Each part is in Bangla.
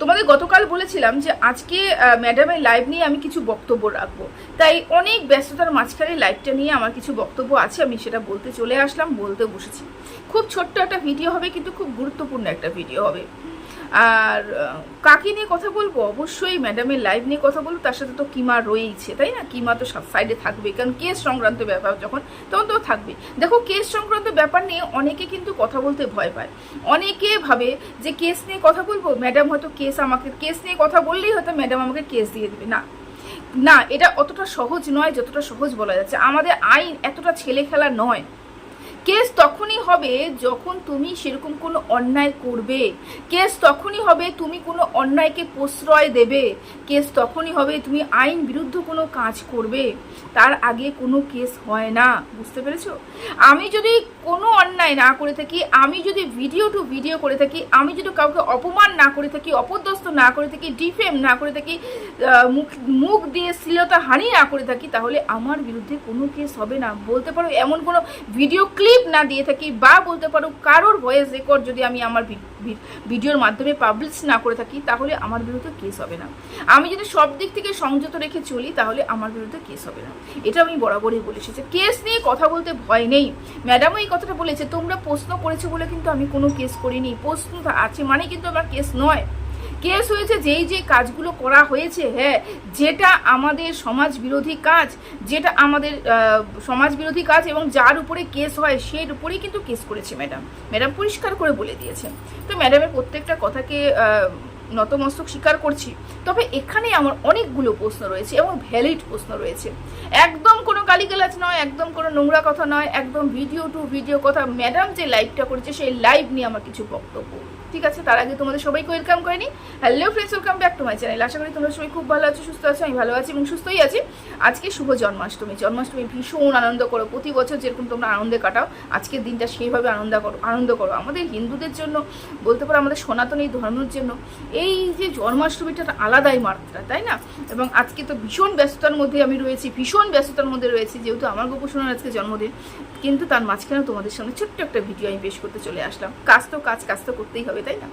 তোমাদের গতকাল বলেছিলাম যে আজকে ম্যাডামের লাইভ নিয়ে আমি কিছু বক্তব্য রাখব। তাই অনেক ব্যস্ততার মাঝখানে লাইভটা নিয়ে আমার কিছু বক্তব্য আছে, আমি সেটা বলতে চলে আসলাম, বলতে বসেছি। খুব ছোট্ট একটা ভিডিও হবে, কিন্তু খুব গুরুত্বপূর্ণ একটা ভিডিও হবে। আর কাকে নিয়ে কথা বলব? অবশ্যই ম্যাডামের লাইভ নিয়ে কথা বলব, তার সাথে তো কিমা রয়েইছে, তাই না? কিমা তো সব সাইডে থাকবে, কারণ কেস সংক্রান্ত ব্যাপার যখন, তখন তো থাকবে। দেখো কেস সংক্রান্ত ব্যাপার নিয়ে অনেকে কিন্তু কথা বলতে ভয় পায়। অনেকে ভাবে যে কেস নিয়ে কথা বলব ম্যাডাম হয়তো কেস আমাকে কেস নিয়ে কথা বললেই হয়তো ম্যাডাম আমাকে কেস দিয়ে দেবে। না না, এটা অতটা সহজ নয়, যতটা সহজ বলা যাচ্ছে। আমাদের আইন এতটা ছেলে খেলা নয়। কেস তখনই হবে যখন তুমি সেরকম কোনো অন্যায় করবে। কেস তখনই হবে তুমি কোনো অন্যায়কে প্রশ্রয় দেবে। কেস তখনই হবে তুমি আইন বিরুদ্ধ কোনো কাজ করবে। তার আগে কোনো কেস হয় না। বুঝতে পেরেছ? আমি যদি কোনো অন্যায় না করে থাকি, আমি যদি ভিডিও টু ভিডিও করে থাকি, আমি যদি কাউকে অপমান না করে থাকি, অপদস্থ না করে থাকি ডিফেম না করে থাকি মুখ মুখ দিয়ে শ্লীলতা হানি না করে থাকি, তাহলে আমার বিরুদ্ধে কোনো কেস হবে না। বলতে পারো এমন কোনো ভিডিও ক্লিপ না দিয়ে থাকি বা বলতে পারো কারোর ভয়েস রেকর্ড যদি আমি আমার ভিডিওর মাধ্যমে পাবলিশ না করে থাকি, তাহলে আমার বিরুদ্ধে কেস হবে না। আমি যদি সব দিক থেকে সংযত রেখে চলি, তাহলে আমার বিরুদ্ধে কেস হবে না। এটা আমি বরাবরই বলে এসেছি। কেস নিয়ে কথা বলতে ভয় নেই। ম্যাডামও এই কথাটা বলেছে, তোমরা প্রশ্ন করেছ বলে কিন্তু আমি কোনো কেস করিনি। প্রশ্ন আছে মানে কিন্তু আমার কেস নয়। কেস হয়েছে, যেই যে কাজগুলো করা হয়েছে হ্যাঁ যেটা আমাদের সমাজ বিরোধী কাজ, যেটা আমাদের সমাজ বিরোধী কাজ এবং যার উপরে কেস হয়, সেই উপরেই কিন্তু কেস করেছে ম্যাডাম। ম্যাডাম পরিষ্কার করে বলে দিয়েছেন তো ম্যাডামের প্রত্যেকটা কথাকে নতমস্তক স্বীকার করছি। তবে এখানে আমার অনেকগুলো প্রশ্ন রয়েছে এবং ভ্যালিড প্রশ্ন রয়েছে। একদম কোনো গালিগালাজ নয়, একদম কোনো নোংরা কথা নয়, একদম ভিডিও টু ভিডিও কথা। ম্যাডাম যে লাইভটা করেছে, সেই লাইভ নিয়ে আমার কিছু বক্তব্য। ঠিক আছে, তার আগে তোমাদের সবাইকে ওয়েলকাম করে নি hello friends welcome back to my channel আশা করি তোমরা সবাই খুব ভালো আছো, সুস্থ আছো, আমি ভালো আছি এবং সুস্থই আছি। আজকে শুভ জন্মাষ্টমী। জন্মাষ্টমী ভীষণ আনন্দ করো। প্রতি বছর যেরকম তোমরা আনন্দে কাটাও, আজকের দিনটা সেইভাবে আনন্দ করো আনন্দ করো। আমাদের হিন্দুদের জন্য, বলতে পারো আমাদের সনাতন এই ধর্মের জন্য, এই যে জন্মাষ্টমীটা একটা আলাদাই মাত্রা, তাই না? এবং আজকে তো ভীষণ ব্যস্ততার মধ্যে আমি রয়েছি, ভীষণ ব্যস্ততার মধ্যে রয়েছি, যেহেতু আমার গোপসোনার আজকে জন্মদিন। কিন্তু তার মাঝখানে তোমাদের সামনে ছোট্ট একটা ভিডিও আমি পেশ করতে চলে আসলাম। কাজ তো কাজ কাজ তো করতেই হবে। তাই না?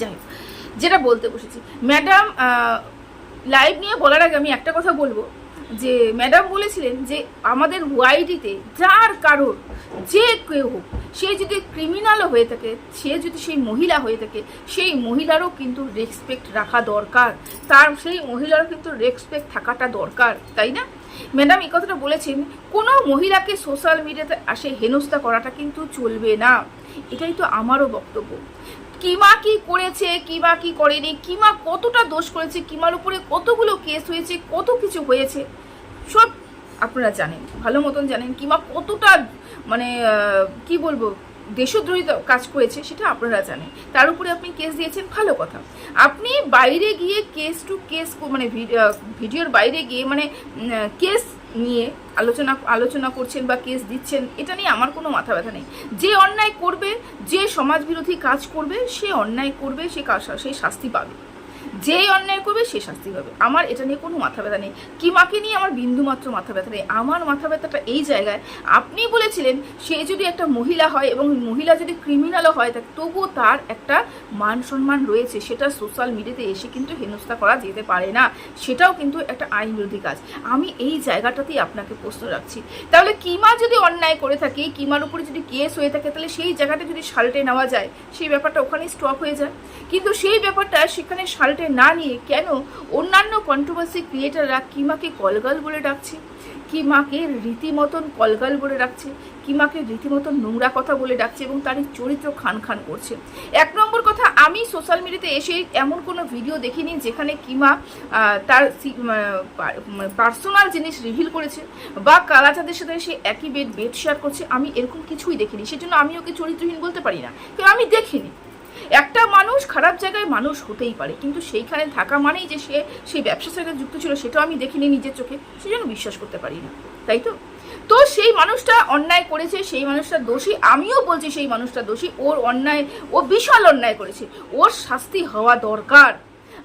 যাই হোক, যেটা বলতে বসেছি। ম্যাডাম লাইভ নিয়ে বলার আগে আমি একটা কথা বলব। যে ম্যাডাম বলেছিলেন যে আমাদের ওয়াইডিতে যার কারোর যে কেউ হোক সে যদি ক্রিমিনালও হয়ে থাকে, সে যদি সেই মহিলা হয়ে থাকে, সেই মহিলারও কিন্তু রেসপেক্ট রাখা দরকার। তার, সেই মহিলারও কিন্তু রেসপেক্ট থাকাটা দরকার, তাই না? ম্যাডাম এই কথাটা বলেছেন, কোনো মহিলাকে সোশ্যাল মিডিয়াতে আসে হেনস্থা করাটা কিন্তু চলবে না। এটাই তো আমারও বক্তব্য। কিমা কি করেছে, কিমা কি করেনি, কিমা কতটা দোষ করেছে, কিমার উপরে কতগুলো কেস হয়েছে, কত কিছু হয়েছে, সব আপনারা জানেন, ভালো মতন জানেন কিমা কতটা মানে কি বলব, দেশদ্রোহী কাজ করেছে, সেটা আপনারা জানেন। তার উপরে আপনি কেস দিয়েছেন, ভালো কথা। আপনি বাইরে গিয়ে কেস টু কেস মানে ভিড- ভিডিওর বাইরে গিয়ে মানে কেস নিয়ে আলোচনা আলোচনা করছেন বা কেস দিচ্ছেন, এটা নিয়ে আমার কোনো মাথা ব্যথা নেই। যে অন্যায় করবে, যে সমাজবিরোধী কাজ করবে, সে অন্যায় করবে, সে কাজ- সে শাস্তি পাবে। যেই অন্যায় করবে সে শাস্তি হবে আমার এটা নিয়ে কোনো মাথা ব্যথা নেই। কিমাকে নিয়ে আমার বিন্দু মাত্র মাথা ব্যথা নেই? আমার মাথা ব্যথাটা এই জায়গায়। আপনি বলেছিলেন, সে যদি একটা মহিলা হয় এবং মহিলা যদি ক্রিমিনালও হয়, তা তবুও তার একটা মান সম্মান রয়েছে। সেটা সোশ্যাল মিডিয়াতে এসে কিন্তু হেনস্থা করা যেতে পারে না। সেটাও কিন্তু একটা আইন বিরোধী কাজ। আমি এই জায়গাটাতেই আপনাকে প্রশ্ন রাখছি। তাহলে কিমা যদি অন্যায় করে থাকে, কিমার উপরে যদি কেস হয়ে থাকে, তাহলে সেই জায়গাটা যদি সাল্টে নেওয়া যায়, সেই ব্যাপারটা ওখানেই স্টপ হয়ে যায়। কিন্তু সেই ব্যাপারটা সেখানে সাল্টে না নিয়ে কেন অন্যান্য কন্ট্রোভার্সি ক্রিয়েটাররা কিমাকে কলগাল বলে ডাকছে? কিমাকে রীতিমতন কলগাল বলে ডাকছে? কিমাকে রীতিমতন নোংরা কথা বলে ডাকছে এবং তার চরিত্র খান খান করছে? এক নম্বর কথা, আমি সোশ্যাল মিডিয়াতে এসে এমন কোনো ভিডিও দেখিনি যেখানে কিমা তার পার্সোনাল জিনিস রিভিল করেছে বা কালাচাঁদের সাথে সে একই বেড বেড শেয়ার করছে। আমি এরকম কিছুই দেখিনি। সেজন্য আমি ওকে চরিত্রহীন বলতে পারি না। কারণ আমি দেখিনি। মানুষ খারাপ জায়গায় মানুষ হতেই পারে। কিন্তু সেইখানে থাকা মানেই যে সে সেই ব্যবসার সাথে যুক্ত ছিল, সেটাও আমি দেখিনি নিজের চোখে। সেজন্য বিশ্বাস করতে পারি না, তাই তো? তো সেই মানুষটা অন্যায় করেছে, সেই মানুষটা দোষী। আমিও বলছি সেই মানুষটা দোষী। ওর অন্যায়, ও বিশাল অন্যায় করেছে। ওর শাস্তি হওয়া দরকার।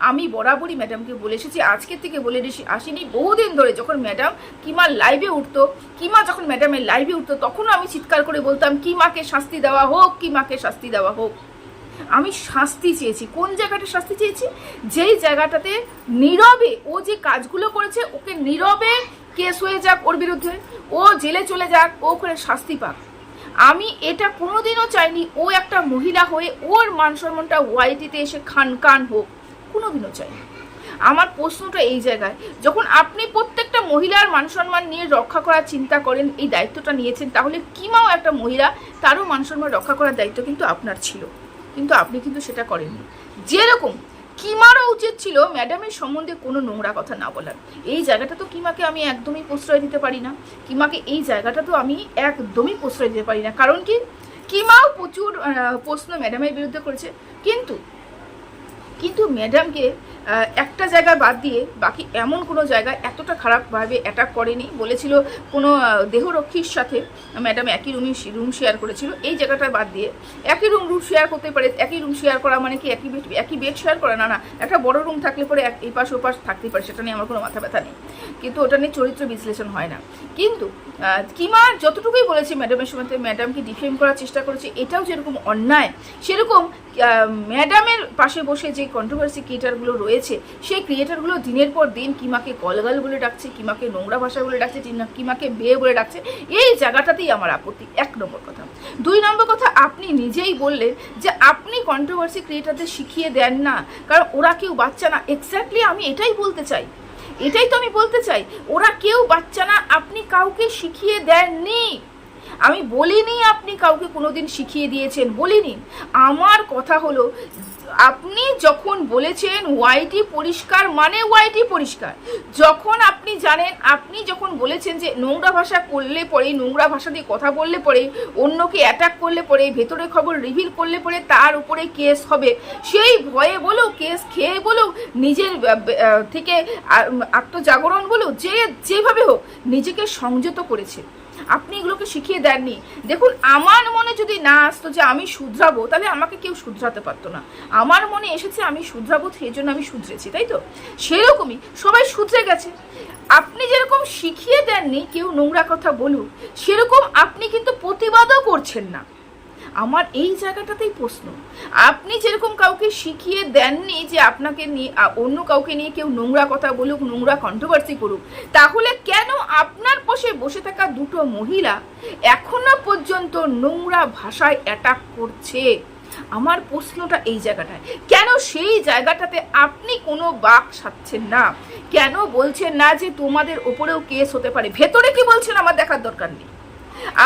আমি বরাবরই ম্যাডামকে বলে এসেছি আজকের থেকে বলে আসিনি। বহুদিন ধরে যখন ম্যাডাম কিমা লাইভে উঠতো, কিমা যখন ম্যাডামের লাইভে উঠতো, তখনও আমি চিৎকার করে বলতাম, কিমাকে শাস্তি দেওয়া হোক, কিমাকে শাস্তি দেওয়া হোক। আমি শাস্তি চেয়েছি। কোন জায়গাটা শাস্তি চেয়েছি? যেই জায়গাটাতে নীরবে ও যে কাজগুলো করেছে, ওকে নীরবে কেস হয়ে যাক ওর বিরুদ্ধে। ও জেলে চলে যাক, ও করে শাস্তি পাক। আমি এটা কোনোদিনও চাইনি ও একটা মহিলা হয়ে ওর মান সম্মানটা ওয়াইটিতে এসে খান কান হোক। কোনোদিনও চাইনি। আমার প্রশ্নটা এই জায়গায়, যখন আপনি প্রত্যেকটা মহিলার মান সম্মান নিয়ে রক্ষা করার চিন্তা করেন, এই দায়িত্বটা নিয়েছেন, তাহলে কিমাও একটা মহিলা তারও মান সম্মান রক্ষা করার দায়িত্ব কিন্তু আপনার ছিল। কিন্তু আপনি কিন্তু সেটা করেননি। যেরকম কিমারও উচিত ছিল ম্যাডামের সম্বন্ধে কোনো নোংরা কথা না বলার। এই জায়গাটা তো কিমাকে আমি একদমই প্রশ্রয় দিতে পারি না। কিমাকে এই জায়গাটা তো আমি একদমই প্রশ্রয় দিতে পারি না। কারণ কি? কিমাও প্রচুর প্রশ্ন ম্যাডামের বিরুদ্ধে করেছে। কিন্তু কিন্তু ম্যাডামকে একটা জায়গা বাদ দিয়ে বাকি এমন কোনো জায়গায় এতটা খারাপভাবে অ্যাটাক করেনি। বলেছিল কোনো দেহরক্ষীর সাথে ম্যাডাম একই রুমই রুম শেয়ার করেছিল। এই জায়গাটা বাদ দিয়ে একই রুম রুম শেয়ার করতে পারে, একই রুম শেয়ার করা মানে কি একই বেড একই বেড শেয়ার করা? না না, একটা বড় রুম থাকলে পরে এক, এই পাশ ওপাশ থাকতেই পারে, সেটা নিয়ে আমার কোনো মাথা ব্যথা নেই। কিন্তু ওটা নিয়ে চরিত্র বিশ্লেষণ হয় না। কিন্তু কিমা যতটুকুই বলেছে ম্যাডামের সময় ম্যাডামকে ডিফেম করার চেষ্টা করেছে, এটাও যেরকম অন্যায়, সেরকম ম্যাডামের পাশে বসে যে কন্ট্রোভার্সি ক্রিয়েটারগুলো রয়েছে, সেই ক্রিয়েটারগুলো দিনের পর দিন কিমাকে কলগাল বলে ডাকছে, কিমাকে নোংরা ভাষা বলে ডাকছে, কিমা- কিমাকে বেয়ে বলে ডাকছে, এই জায়গাটাতেই আমার আপত্তি। এক নম্বর কথা। দুই নম্বর কথা, আপনি নিজেই বললেন যে আপনি কন্ট্রোভার্সি ক্রিয়েটারদের শিখিয়ে দেন না, কারণ ওরা কেউ বাচ্চা না। এক্স্যাক্টলি আমি এটাই বলতে চাই। এটাই তো আমি বলতে চাই, ওরা কেউ বাচ্চা না, আপনি কাউকে শিখিয়ে দেননি। আমি বলিনি আপনি কাউকে কোনোদিন শিখিয়ে দিয়েছেন, বলিনি। আমার কথা হলো আপনি যখন বলেছেন ওয়াইটি পরিষ্কার মানে ওয়াইটি পরিষ্কার, যখন আপনি জানেন, আপনি যখন বলেছেন যে নোংরা ভাষা করলে পরে, নোংরা ভাষা দিয়ে কথা বললে পরে, অন্যকে অ্যাটাক করলে পরে, ভেতরে খবর রিভিল করলে পরে তার উপরে কেস হবে, সেই ভয়ে বলো কেস খেয়ে বলো নিজের থেকে আত্মজাগরণ বলো যে যেভাবে হোক, নিজেকে সংযত করেছে। আপনি এগুলোকে শিখিয়ে দেননি। দেখুন, আমার মনে যদি না আসতো যে আমি শুধরাবো, তাহলে আমাকে কেউ শুধরাতে পারতো না। আমার মনে এসেছে আমি শুধরাবো, সেই জন্য আমি শুধরেছি, তাই তো? সেরকমই সবাই শুধরে গেছে। আপনি যেরকম শিখিয়ে দেননি, কেউ নোংরা কথা বলুক, সেরকম আপনি কিন্তু প্রতিবাদও করছেন না। আমার এই জায়গাটাতেই প্রশ্ন। আপনি যেরকম কাউকে শিখিয়ে দেননি যে আপনাকে নিয়ে অন্য কাউকে নিয়ে কেউ নোংরা কথা বলুক, নোংরা কন্ট্রোভার্সি করুক, তাহলে কেন আপনার পাশে বসে থাকা দুটো মহিলা এখনও পর্যন্ত নোংরা ভাষায় অ্যাটাক করছে? আমার প্রশ্নটা এই জায়গাটায়। কেন সেই জায়গাটাতে আপনি কোনো বাক সাচ্ছেন না? কেন বলছেন না যে তোমাদের ওপরেও কেস হতে পারে? ভেতরে কি বলছেন আমার দেখার দরকার নেই।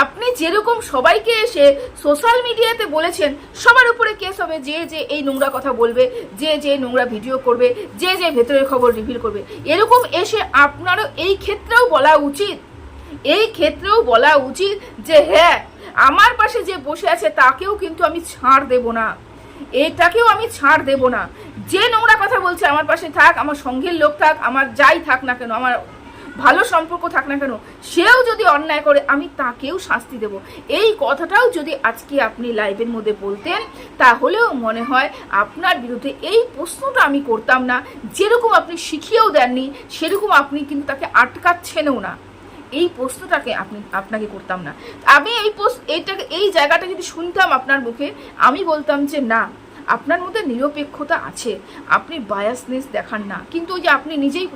আপনি যেরকম সবাইকে এসে সোশ্যাল মিডিয়াতে বলেছেন, সবার উপরে কেস হবে যে যে এই নোংরা কথা বলবে, যে যে নোংরা ভিডিও করবে, যে যে ভেতরের খবর রিভিল করবে। এরকম এসে আপনারও এই ক্ষেত্রেও বলা উচিত, এই ক্ষেত্রেও বলা উচিত যে হ্যাঁ আমার পাশে যে বসে আছে তাকেও কিন্তু আমি ছাড় দেব না। এটাকেও আমি ছাড় দেব না। যে নোংরা কথা বলছে আমার পাশে থাক, আমার সঙ্গের লোক থাক, আমার যাই থাক না কেন, আমার ভালো সম্পর্ক থাক না কেন, সেও যদি অন্যায় করে, আমি তাকেও শাস্তি দেব। এই কথাটাও যদি আজকে আপনি লাইভের মধ্যে বলতেন, তাহলেও মনে হয় আপনার বিরুদ্ধে এই প্রশ্নটা আমি করতাম না। যেরকম আপনি শিখিয়েও দেননি, সেরকম আপনি কিন্তু তাকে আটকাচ্ছেনও না। এই প্রশ্নটাকে আপনি, আপনাকে করতাম না। আমি এই এইটাকে এই জায়গাটা যদি শুনতাম আপনার মুখে, আমি বলতাম যে, না, আপনার মধ্যে নিরপেক্ষতা আছে। আপনি বায়াসনেস দেখান না। কিন্তু ওই যে আপনি নিজেই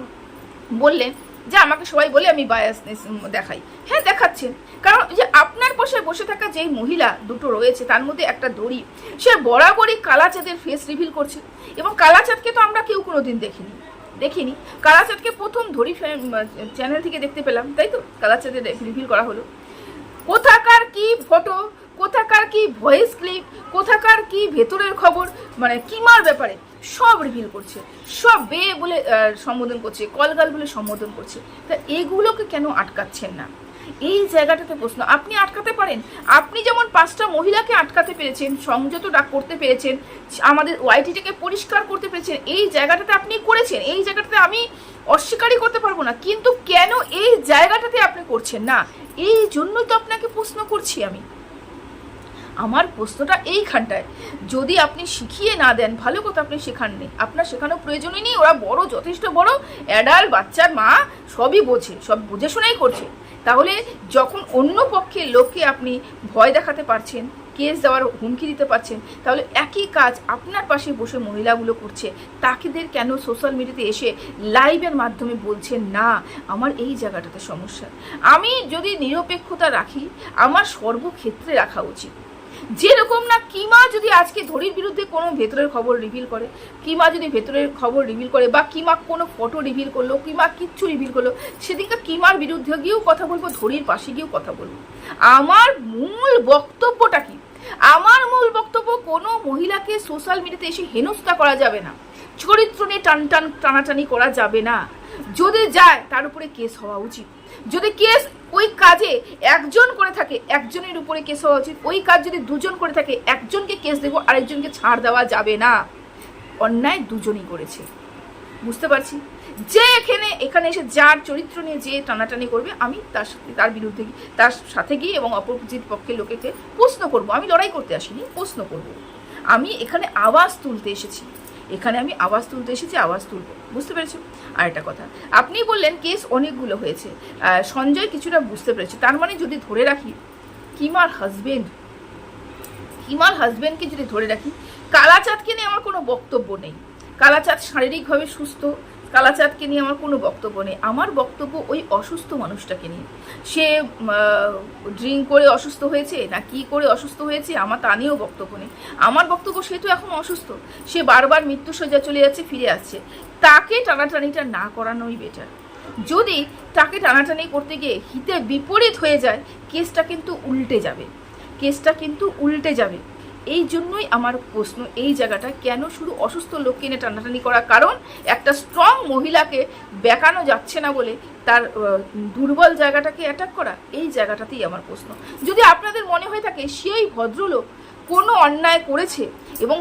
বললেন যে আমাকে সবাই বলে আমি বায়াসনেস দেখাই। হ্যাঁ দেখাচ্ছেন কারণ যে আপনার পাশে বসে থাকা যেই মহিলা দুটো রয়েছে, তার মধ্যে একটা দড়ি, সে বরাবরই কালাচাঁদের ফেস রিভিল করছে। এবং কালাচাঁদকে তো আমরা কেউ কোনো দিন দেখিনি। দেখিনি। কালাচাঁদকে প্রথম ধরি চ্যানেল থেকে দেখতে পেলাম, তাই তো? কালাচাঁদের রিভিল করা হলো। কোথাকার কি ফটো কোথাকার কি ভয়েস ক্লিপ কোথাকার কি ভেতরের খবর মানে কিমার ব্যাপারে? সব রিভিল করছে, সব বে বলে সম্বোধন করছে, কলগাল বলে সম্বোধন করছে। তা এগুলোকে কেন আটকাচ্ছেন না? এই জায়গাটাতে প্রশ্ন, আপনি আটকাতে পারেন। আপনি যেমন পাঁচটা মহিলাকে আটকাতে পেরেছেন, সংযত ডাক করতে পেরেছেন, আমাদের ওয়াইটিটাকে পরিষ্কার করতে পেরেছেন, এই জায়গাটাতে আপনি করেছেন, এই জায়গাটাতে আমি অস্বীকারই করতে পারব না। কিন্তু কেন এই জায়গাটাতে আপনি করছেন না? এই জন্যই তো আপনাকে প্রশ্ন করছি আমি। আমার প্রশ্নটা এইখানটায়। যদি আপনি শিখিয়ে না দেন, ভালো কথা আপনি শেখাননি। আপনার শেখানোর প্রয়োজনই নেই, ওরা বড়, যথেষ্ট বড় অ্যাডাল্ট বাচ্চার মা, সবই বোঝে, সব বুঝে শুনেই করছে। তাহলে যখন অন্য পক্ষের লোককে আপনি ভয় দেখাতে পারছেন কেস দেওয়ার হুমকি দিতে পারছেন, তাহলে একই কাজ আপনার পাশে বসে মহিলাগুলো করছে। তাকেদের কেন সোশ্যাল মিডিয়াতে এসে লাইভের মাধ্যমে বলছেন, না, আমার এই জায়গাটাতে সমস্যা। আমি যদি নিরপেক্ষতা রাখি, আমার সর্বক্ষেত্রে রাখা উচিত। যেরকম না কিমা যদি আজকে ধরির বিরুদ্ধে কোনো ভেতরের খবর রিভিল করে? কিমা যদি ভেতরের খবর রিভিল করে বা কিমা কোনো ফটো রিভিল করল কিমা কিচ্ছু রিভিল করল? সেদিকে কিমার বিরুদ্ধে গিয়েও কথা বলব ধরির পাশে গিয়েও কথা বলব? আমার মূল বক্তব্যটা কি? আমার মূল বক্তব্য, কোনো মহিলাকে সোশ্যাল মিডিয়াতে এসে হেনস্থা করা যাবে না। চরিত্র নিয়ে টান টান টানাটানি করা যাবে না। যদি যায়, তার উপরে কেস হওয়া উচিত। যদি কেস ওই কাজে একজন করে থাকে, একজনের উপরে কেস হওয়া উচিত। ওই কাজ যদি দুজন করে থাকে, একজনকে কেস দেবো, আরেকজনকে ছাড় দেওয়া যাবে না। অন্যায় দুজনই করেছে। বুঝতে পারছি? যে এখানে এখানে এসে যার চরিত্র নিয়ে যে টানাটানি করবে, আমি তার সাথে, তার বিরুদ্ধে তার সাথে গিয়ে এবং অপোজিট পক্ষের লোকেকে প্রশ্ন করব। আমি লড়াই করতে আসিনি, প্রশ্ন করব। আমি এখানে আওয়াজ তুলতে এসেছি। এখানে আমি আওয়াজ তুলতে এসেছি, আওয়াজ তুলবো। বুঝতে পেরেছ? আর একটা কথা। আপনি বললেন কেস অনেকগুলো হয়েছে। সঞ্জয় কিছুটা বুঝতে পেরেছে। তার মানে যদি ধরে রাখি, কিমার হাজবেন্ড কিমার হাজবেন্ডকে যদি ধরে রাখি, কালাচাঁদকে নিয়ে আমার কোনো বক্তব্য নেই। কালাচাঁদ শারীরিকভাবে সুস্থ কালাচাঁদকে নিয়ে আমার কোনো বক্তব্য নেই। আমার বক্তব্য ওই অসুস্থ মানুষটাকে নিয়ে। সে ড্রিঙ্ক করে অসুস্থ হয়েছে না কি করে অসুস্থ হয়েছে আমার তা নিয়েও বক্তব্য নেই। আমার বক্তব্য, সে তো এখন অসুস্থ। সে বারবার মৃত্যু সজ্জা চলে যাচ্ছে, ফিরে আসছে। তাকে টানাটানিটা না করানোই বেটার যদি তাকে টানাটানি করতে গিয়ে হিতে বিপরীত হয়ে যায়, কেসটা কিন্তু উল্টে যাবে। কেসটা কিন্তু উল্টে যাবে। এই জন্যই আমার প্রশ্ন, এই জায়গাটা কেন শুধু অসুস্থ লোককে এনে টানাটানি করা কারণ? একটা স্ট্রং মহিলাকে বেকানো যাচ্ছে না বলে তার দুর্বল জায়গাটাকে অ্যাটাক করা, এই জায়গাটাতেই আমার প্রশ্ন। যদি আপনাদের মনে হয়ে থাকে, সেই ভদ্রলোক কোনো অন্যায় করেছে এবং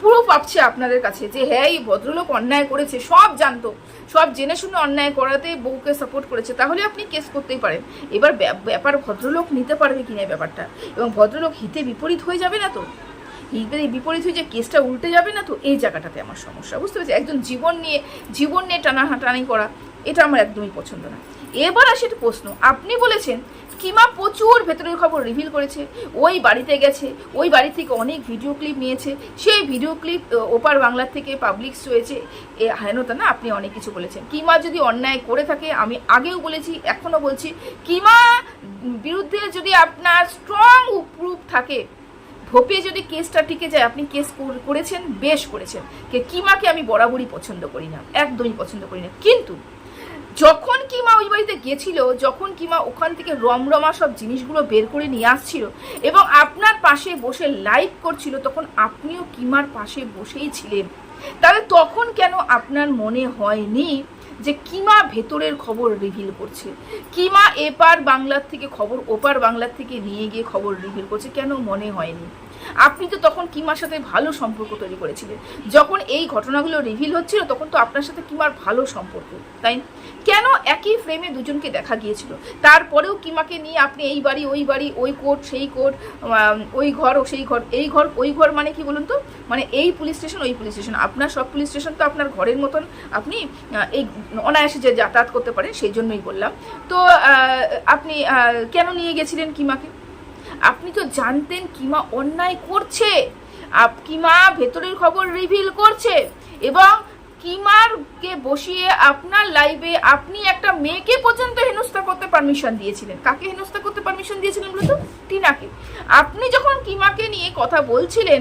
পুরো পাচ্ছে আপনাদের কাছে যে হ্যাঁ এই ভদ্রলোক অন্যায় করেছে, সব জানতো। সব জেনে শুনে অন্যায় করাতে বউকে সাপোর্ট করেছে। তাহলে আপনি কেস করতেই পারেন। এবার ব্যাপ- ব্যাপার ভদ্রলোক নিতে পারবে কিনা ব্যাপারটা? এবং ভদ্রলোক হিতে বিপরীত হয়ে যাবে না তো? হিতে বিপরীত হয়ে যে কেসটা উল্টে যাবে না তো? এই জায়গাটাতে আমার সমস্যা। বুঝতে পেরেছি একজন জীবন নিয়ে জীবন নিয়ে টানাহাটানি করা, এটা আমার একদমই পছন্দ না। এবার আসে একটা প্রশ্ন। আপনি বলেছেন, কিমা প্রচুর ভেতরের খবর রিভিল করেছে, ওই বাড়িতে গেছে, ওই বাড়ি থেকে অনেক ভিডিও ক্লিপ নিয়েছে, সেই ভিডিও ক্লিপ ওপার বাংলার থেকে পাবলিক হয়েছে এ হেনতা না, আপনি অনেক কিছু বলেছেন। কিমা যদি অন্যায় করে থাকে, আমি আগেও বলেছি, এখনও বলছি, কিমা বিরুদ্ধে যদি আপনার স্ট্রং প্রুফ থাকে, ভোপে যদি কেসটা টিকে যায়, আপনি কেস করেছেন, বেশ করেছেন। কিমাকে আমি বরাবরই পছন্দ করি না, একদমই পছন্দ করি না। কিন্তু যখন কিমা ওই বাড়িতে গেছিল, যখন কিমা ওখান থেকে রমরমা সব জিনিসগুলো বের করে নিয়ে আসছিল এবং আপনার পাশে বসে লাইভ করছিল, তখন আপনিও কিমার পাশে বসেই ছিলেন। তাহলে তখন কেন আপনার মনে হয়নি যে কিমা ভেতরের খবর রিভিল করছে? কিমা এপার বাংলার থেকে খবর ওপার বাংলার থেকে নিয়ে গিয়ে খবর রিভিল করছে, কেন মনে হয়নি? আপনি তো তখন কিমার সাথে ভালো সম্পর্ক তৈরি করেছিলেন। যখন এই ঘটনাগুলো রিভিল হচ্ছিল, তখন তো আপনার সাথে কিমার ভালো সম্পর্ক, তাই কেন একই ফ্রেমে দুজনকে দেখা গিয়েছিল? তারপরেও কিমাকে নিয়ে আপনি এই বাড়ি, ওই বাড়ি, ওই কোর্ট, সেই কোর্ট ওই ঘর ও সেই ঘর, এই ঘর, ওই ঘর মানে কি বলুন তো? মানে এই পুলিশ স্টেশন ওই পুলিশ স্টেশন আপনার সব পুলিশ স্টেশন তো আপনার ঘরের মতন। আপনি এই অনায়াসে যে যাতায়াত করতে পারেন, সেই জন্যই বললাম। তো আপনি কেন নিয়ে গেছিলেন কিমাকে? আপনি তো জানতেন কিমা অন্যায় করছে, আপ কিমা ভেতরের খবর রিভিল করছে, এবং কিমারকে বসিয়ে আপনার লাইভে আপনি একটা মেয়েকে পর্যন্ত হেনস্থা করতে পারমিশন দিয়েছিলেন? কাকে হেনস্থা করতে পারমিশন দিয়েছিলেন বলতো টিনাকে। আপনি যখন কিমাকে নিয়ে কথা বলছিলেন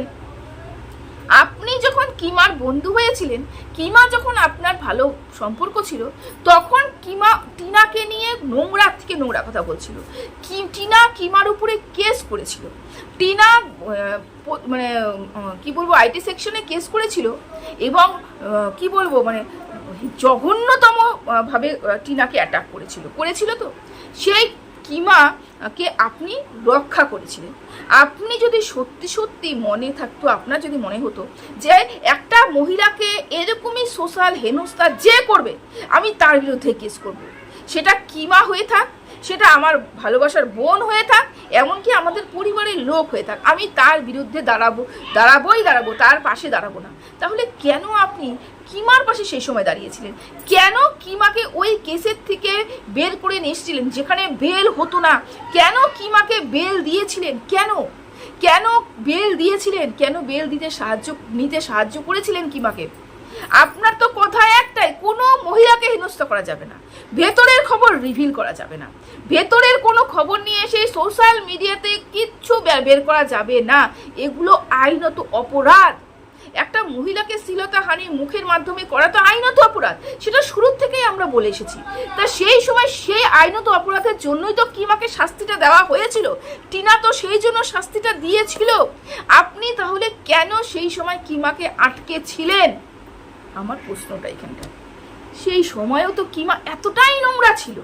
আপনি যখন কিমার বন্ধু হয়েছিলেন, কিমা যখন আপনার ভালো সম্পর্ক ছিল, তখন কিমা টিনাকে নিয়ে নোংরা থেকে নোংরা কথা বলছিল। কি, টিনা কিমার উপরে কেস করেছিল। টিনা মানে কি বলব আইটি সেকশনে কেস করেছিল এবং কি বলব মানে জঘন্যতম ভাবে টিনাকে অ্যাটাক করেছিল। করেছিল তো? সেই কিমাকে আপনি রক্ষা করেছিলেন। আপনি যদি সত্যি সত্যি মনে থাকতো, আপনার যদি মনে হতো যে একটা মহিলাকে এরকমই সোশ্যাল হেনস্থা যে করবে, আমি তার বিরুদ্ধে কেস করব। সেটা কিমা হয়ে থাক সেটা আমার ভালোবাসার বোন হয়ে থাক, এমনকি আমাদের পরিবারের লোক হয়ে থাক। আমি তার বিরুদ্ধে দাঁড়াবো, দাঁড়াবোই দাঁড়াবো, তার পাশে দাঁড়াবো না। তাহলে কেন আপনি কিমার পাশে সেই সময় দাঁড়িয়েছিলেন? কেন কিমাকে ওই কেসের থেকে বের করে এসেছিলেন, যেখানে বেল হতো না? কেন কিমাকে বেল দিয়েছিলেন? কেন? কেন বেল দিয়েছিলেন? কেন বেল দিতে সাহায্য, নিতে সাহায্য করেছিলেন কিমাকে? আপনার তো কথা একটাই, কোনো মহিলাকে হেনস্থা করা যাবে না। ভেতরের খবর রিভিল করা যাবে না। ভেতরের কোনো খবর নিয়ে এসে সোশ্যাল মিডিয়াতে কিচ্ছু বের করা যাবে না। এগুলো আইনত অপরাধ। একটা মহিলাকে শ্লীলতা, হানি মুখের মাধ্যমে করা তো আইনত অপরাধ। সেটা শুরুর থেকেই আমরা বলে এসেছি। তা সেই সময় সেই আইনত অপরাধের জন্যই তো কিমাকে শাস্তিটা দেওয়া হয়েছিল? টিনা তো সেই জন্য শাস্তিটা দিয়েছিল। আপনি তাহলে কেন সেই সময় কিমাকে আটকে ছিলেন আমার প্রশ্নটা এখানটা। সেই সময়ও তো কিমা এতটাই নোংরা ছিল,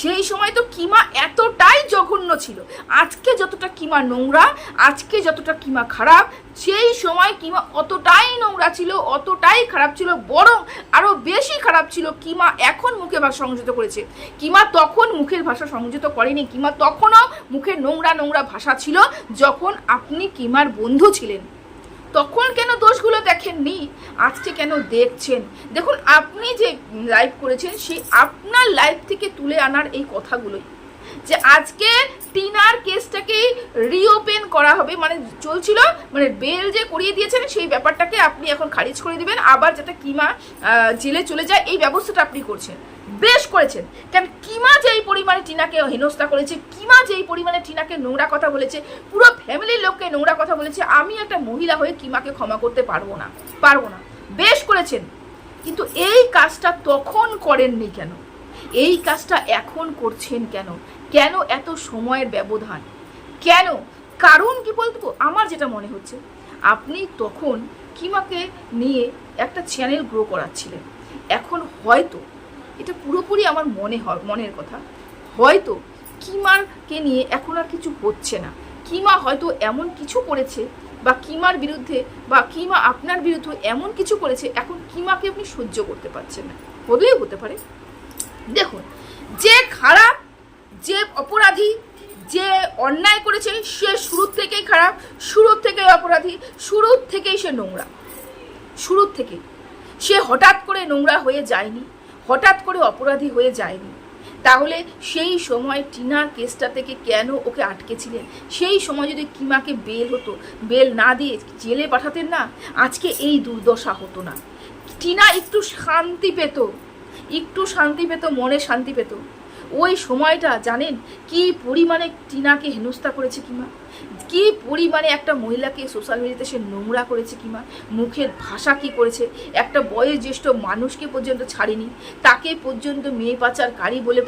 সেই সময় তো কিমা এতটাই জঘন্য ছিল। আজকে যতটা কিমা নোংরা, আজকে যতটা কিমা খারাপ, সেই সময় কিমা অতটাই নোংরা ছিল, অতটাই খারাপ ছিল, বরং আরও বেশি খারাপ ছিল কিমা এখন মুখে ভাষা সংযত করেছে। কিমা তখন মুখের ভাষা সংযত করেনি, কিমা তখনও মুখে নোংরা নোংরা ভাষা ছিল, যখন আপনি কিমার বন্ধু ছিলেন। তখন কেন দোষগুলো দেখেননি? আজকে কেন দেখছেন? দেখুন, আপনি যে লাইভ করেছেন, সেই আপনার লাইভ থেকে তুলে আনার এই কথাগুলোই। যে আজকে টিনার কেসটাকে রিওপেন করা হবে মানে চলছিল মানে বেল যে করিয়ে দিয়েছেন, সেই ব্যাপারটাকে আপনি এখন খারিজ করে দিবেন। আবার যাতে কিমা জেলে চলে যায়, এই ব্যবস্থাটা আপনি করছেন। বেশ করেছেন। কারণ কিমা যেই পরিমাণে টিনাকে হেনস্থা করেছে কিমা যেই পরিমাণে টিনাকে নোংরা কথা বলেছে, পুরো ফ্যামিলির লোককে নোংরা কথা বলেছে, আমি একটা মহিলা হয়ে কিমাকে ক্ষমা করতে পারব না পারব না। বেশ করেছেন। কিন্তু এই কাজটা তখন করেননি কেন? এই কাজটা এখন করছেন কেন? কেন এত সময়ের ব্যবধান? কেন? কারণ কি বলতো? আমার যেটা মনে হচ্ছে, আপনি তখন কিমাকে নিয়ে একটা চ্যানেল গ্রো করাচ্ছিলেন। এখন হয়তো এটা পুরোপুরি আমার মনে হয় মনের কথা। হয়তো কিমারকে নিয়ে এখন আর কিছু হচ্ছে না। কিমা হয়তো এমন কিছু করেছে বা কিমার বিরুদ্ধে বা কিমা আপনার বিরুদ্ধে এমন কিছু করেছে, এখন কিমাকে আপনি সহ্য করতে পারছেন না। হলেই হতে পারে। দেখুন, যে খারাপ, যে অপরাধী, যে অন্যায় করেছে, সে শুরুর থেকেই খারাপ, শুরুর থেকেই অপরাধী, শুরুর থেকেই সে নোংরা। শুরুর থেকে। সে হঠাৎ করে নোংরা হয়ে যায়নি। হঠাৎ করে অপরাধী হয়ে যায়নি। তাহলে সেই সময় টিনার কেসটা থেকে কেন ওকে আটকেছিলেন? সেই সময় যদি কিমাকে বেল হতো, বেল না দিয়ে জেলে পাঠাতেন না, আজকে এই দুর্দশা হতো না। টিনা একটু শান্তি পেত, একটু শান্তি পেত, মনে শান্তি পেত। ওই সময়টা, জানেন, কি পরিমাণে টিনাকে হেনস্থা করেছে কিমা? কি পরিমাণে একটা মহিলাকে সোশ্যাল মিডিয়াতে সে নোংরা করেছে কিমা? মুখের ভাষা কি করেছে? একটা বয়োজ্যেষ্ঠ মানুষকে পর্যন্ত ছাড়েনি। তাকে পর্যন্ত মেয়ে পাচার কারি বলে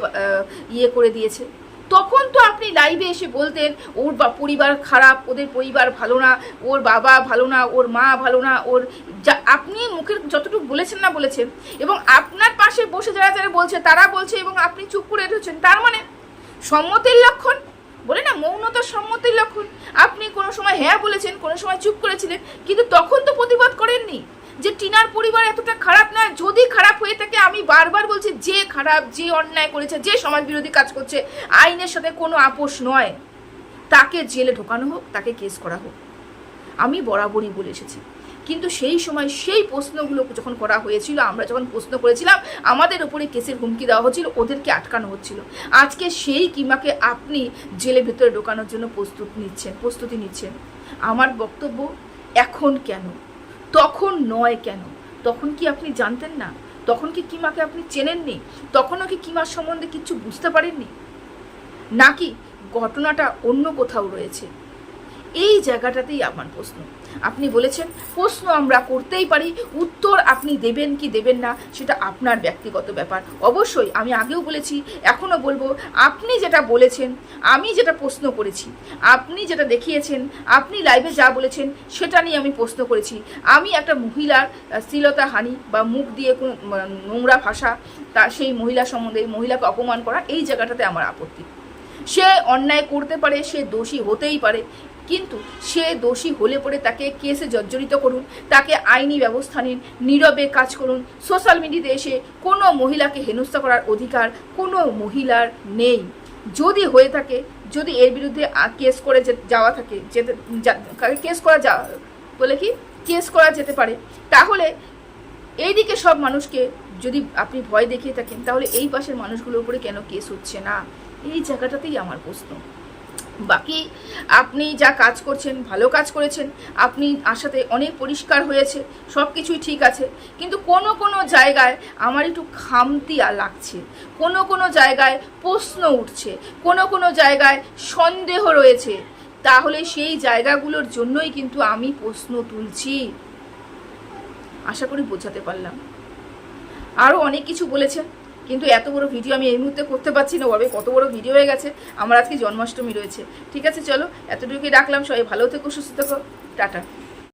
ইয়ে করে দিয়েছে। তখন তো আপনি লাইভে এসে বলতেন, ওর বা, পরিবার খারাপ, ওদের পরিবার ভালো না, ওর বাবা ভালো না, ওর মা ভালো না, ওর যা, আপনি মুখের যতটুকু বলেছেন না বলেছেন। এবং আপনার পাশে বসে যারা যারা বলছে, তারা বলছে এবং আপনি চুপ করে রয়েছেন। তার মানে সম্মতির লক্ষণ বলে না, মৌনতার সম্মতির লক্ষণ। আপনি কোনো সময় হ্যাঁ বলেছেন, কোনো সময় চুপ করেছিলেন, কিন্তু তখন তো প্রতিবাদ করেননি যে টিনার পরিবার এতটা খারাপ না যদি খারাপ হয়ে থাকে, আমি বারবার বলছি, যে খারাপ, যে অন্যায় করেছে, যে সমাজ বিরোধী কাজ করছে, আইনের সাথে কোনো আপোষ নয়। তাকে জেলে ঢোকানো হোক, তাকে কেস করা হোক। আমি বরাবরই বলে এসেছি। কিন্তু সেই সময় সেই প্রশ্নগুলো যখন করা হয়েছিল, আমরা যখন প্রশ্ন করেছিলাম, আমাদের ওপরে কেসের হুমকি দেওয়া হচ্ছিল, ওদেরকে আটকানো হচ্ছিল। আজকে সেই কিমাকে আপনি জেলে ভেতরে ঢোকানোর জন্য প্রস্তুত নিচ্ছেন, প্রস্তুতি নিচ্ছেন। আমার বক্তব্য, এখন কেন? তখন নয় কেন? তখন কি আপনি জানতেন না? তখন কি কিমাকে আপনি চেনেননি? তখনও কি কিমার সম্বন্ধে কিছু বুঝতে পারেননি? নাকি ঘটনাটা অন্য কোথাও রয়েছে? এই জায়গাটাতেই আমার প্রশ্ন। আপনি বলেছেন, প্রশ্ন আমরা করতেই পারি, উত্তর আপনি দেবেন কি দেবেন না, সেটা আপনার ব্যক্তিগত ব্যাপার। অবশ্যই আমি আগেও বলেছি, এখনও বলব, আপনি যেটা বলেছেন, আমি যেটা প্রশ্ন করেছি, আপনি যেটা দেখিয়েছেন, আপনি লাইভে যা বলেছেন, সেটা নিয়ে আমি প্রশ্ন করেছি। আমি একটা মহিলার শ্লীলতা, হানি বা মুখ দিয়ে কোনো নোংরা ভাষা, তা সেই মহিলা সম্বন্ধে, মহিলাকে অপমান করা, এই জায়গাটাতে আমার আপত্তি। সে অন্যায় করতে পারে, সে দোষী হতেই পারে কিন্তু সে দোষী হলে পরে তাকে কেসে জর্জরিত করুন, তাকে আইনি ব্যবস্থা নিন, নীরবে কাজ করুন। সোশ্যাল মিডিয়াতে এসে কোনো মহিলাকে হেনস্থা করার অধিকার কোনো মহিলার নেই। যদি হয়ে থাকে, যদি এর বিরুদ্ধে কেস করে যাওয়া থাকে, যেতে কেস করা যা, বলে কি? কেস করা যেতে পারে। তাহলে এইদিকে সব মানুষকে যদি আপনি ভয় দেখিয়ে থাকেন, তাহলে এই পাশের মানুষগুলোর উপরে কেন কেস হচ্ছে না? এই জায়গাটাতেই আমার প্রশ্ন। বাকি আপনি যা কাজ করছেন, ভালো কাজ করেছেন, আপনি আশাতে অনেক পরিষ্কার হয়েছে, সব কিছুই ঠিক আছে। কিন্তু কোনো কোনো জায়গায় আমার একটু খামতিয়া লাগছে। কোনো কোনো জায়গায় প্রশ্ন উঠছে। কোনো কোনো জায়গায় সন্দেহ রয়েছে। তাহলে সেই জায়গাগুলোর জন্যই কিন্তু আমি প্রশ্ন তুলছি। আশা করি বোঝাতে পারলাম। আরও অনেক কিছু বলেছেন। কিন্তু এত বড় ভিডিও আমি এই মুহূর্তে করতে পারছি না ওভাবে কত বড় ভিডিও হয়ে গেছে। আমার আজকে জন্মাষ্টমী রয়েছে। ঠিক আছে, চলো, এতটুকুই রাখলাম। সবাই ভালো থেকো, সুস্থ থেকো। টাটা।